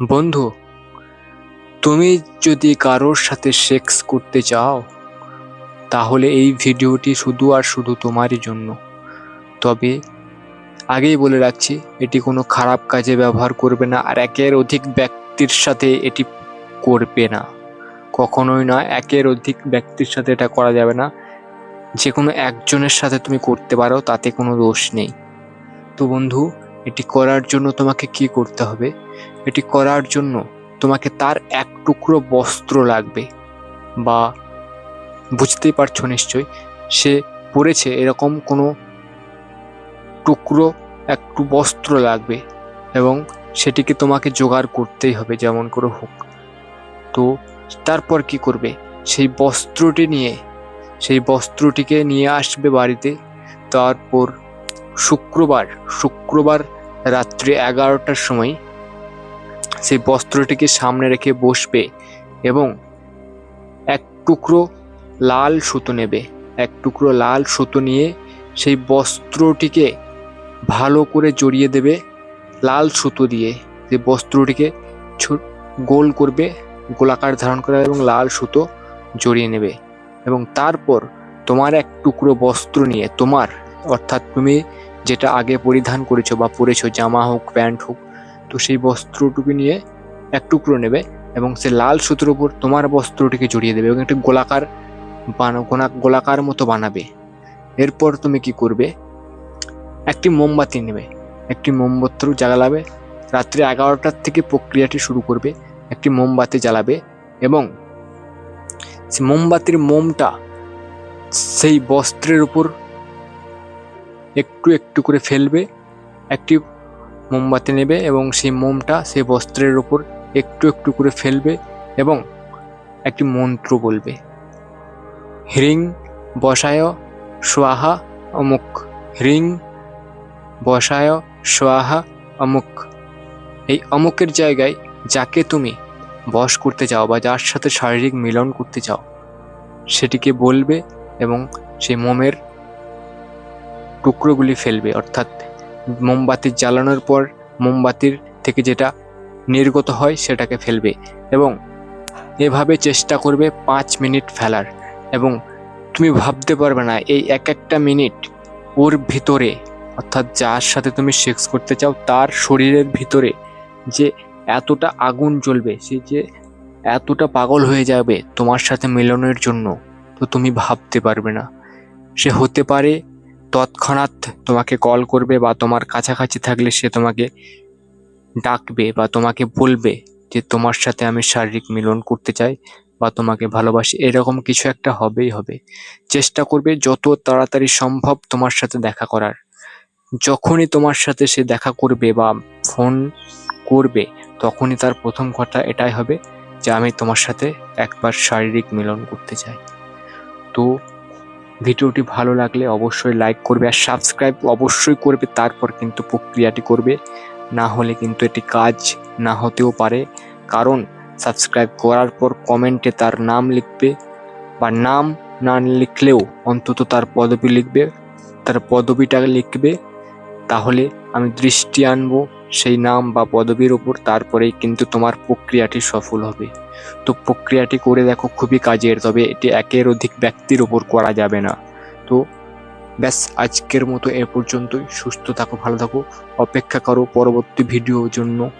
বন্ধু, তুমি যদি কারোর সাথে সেক্স করতে চাও, তাহলে এই ভিডিওটি শুধু আর শুধু তোমারই জন্য। তবে আগেই বলে রাখছি, এটি কোনো খারাপ কাজে ব্যবহার করবে না আর একের অধিক ব্যক্তির সাথে এটি করবে না। কখনোই না, একের অধিক ব্যক্তির সাথে এটা করা যাবে না। যে কোনো একজনের সাথে তুমি করতে পারো, তাতে কোনো দোষ নেই। তো বন্ধু এটি করার জন্য তোমাকে কি করতে হবে? এটি করার জন্য তোমাকে তার এক টুকরো বস্ত্র লাগবে। বা বুঝতেই পারছ নিশ্চয় সে পরেছে এরকম কোনো টুকরো একটু বস্ত্র লাগবে এবং সেটিকে তোমাকে জোগাড় করতেই হবে যেমন করে হোক। তো তারপর কি করবে? সেই বস্ত্রটি নিয়ে, সেই বস্ত্রটিকে নিয়ে আসবে বাড়িতে। তারপর শুক্রবার শুক্রবার রাত্রি এগারোটার সময় সেই বস্ত্রটিকে সামনে রেখে বসবে এবং এক টুকরো লাল সুতো নেবে। এক টুকরো লাল সুতো নিয়ে সেই বস্ত্রটিকে ভালো করে জড়িয়ে দেবে লাল সুতো দিয়ে। সেই বস্ত্রটিকে গোল করবে, গোলাকার ধারণ করে এবং লাল সুতো জড়িয়ে নেবে এবং তারপর তোমার এক টুকরো বস্ত্র নিয়ে, তোমার অর্থাৎ তুমি যেটা আগে পরিধান করেছ বা পরেছো, জামা হোক, প্যান্ট হোক, তো সেই বস্ত্রটুকু নিয়ে এক টুকরো নেবে এবং সে লাল সুতোর উপর তোমার বস্ত্রটিকে জড়িয়ে দেবে এবং একটা গোলাকার বানা গোলাকার মতো বানাবে। এরপর তুমি কি করবে? একটি মোমবাতি নেবে। একটি মোমবাতি জ্বালাবে। রাত্রি এগারোটার থেকে প্রক্রিয়াটি শুরু করবে। একটি মোমবাতি জ্বালাবে এবং সে মোমবাতির মোমটা সেই বস্ত্রের উপর একটু একটু করে ফেলবে, একটি মোমবাতি নেবে এবং সেই মোমটা সেই বস্ত্রের উপর একটু একটু করে ফেলবে এবং একটি মন্ত্র বলবে। হ্রিং বসায় সোয়াহা অমুক। হ্রিং বসায় সোয়াহা অমুক। এই অমুকের জায়গায় যাকে তুমি বশ করতে চাও বা যার সাথে শারীরিক মিলন করতে চাও, সেটিকে বলবে এবং সেই মোমের টুকরোগুলি ফেলবে, অর্থাৎ মোমবাতি জ্বালানোর পর মোমবাতির থেকে যেটা নির্গত হয় সেটাকে ফেলবে এবং এভাবে চেষ্টা করবে পাঁচ মিনিট ফেলার। এবং তুমি ভাবতে পারবে না, এই এক একটা মিনিট ওর ভিতরে, অর্থাৎ যার সাথে তুমি সেক্স করতে চাও, তার শরীরের ভিতরে যে এতটা আগুন জ্বলবে, সে যে এতটা পাগল হয়ে যাবে তোমার সাথে মিলনের জন্য, তো তুমি ভাবতে পারবে না। সে হতে পারে তৎক্ষণাৎ তোমাকে কল করবে বা তোমার কাছাকাছি থাকলে সে তোমাকে ডাকবে বা তোমাকে বলবে যে তোমার সাথে আমি শারীরিক মিলন করতে চাই বা তোমাকে ভালোবাসি। এরকম কিছু একটা হবেই হবে। চেষ্টা করবে যত তাড়াতাড়ি সম্ভব তোমার সাথে দেখা করার। যখনই তোমার সাথে সে দেখা করবে বা ফোন করবে, তখনই তার প্রথম কথা এটাই হবে যে আমি তোমার সাথে একবার শারীরিক মিলন করতে চাই। তো ভিডিওটি ভালো লাগলে অবশ্যই লাইক করবে আর সাবস্ক্রাইব অবশ্যই করবে, তারপর কিন্তু প্রক্রিয়াটি করবে। না হলে কিন্তু এটি কাজ না হতেও পারে। কারণ সাবস্ক্রাইব করার পর কমেন্টে তার নাম লিখবে বা নাম না লিখলেও অন্তত তার পদবি লিখবে, তার পদবিটা লিখবে। তাহলে আমি দৃষ্টি আনব। সেই নাম বা পদবীর ওপর তারপরেই কিন্তু তোমার প্রক্রিয়াটি সফল হবে। তো প্রক্রিয়াটি করে দেখো খুবই কাজের, তবে এটি একের অধিক ব্যক্তির ওপর করা যাবে না। তো ব্যাস, আজকের মতো এ পর্যন্তই। সুস্থ থাকো, ভালো থাকো। অপেক্ষা করো পরবর্তী ভিডিওর জন্য।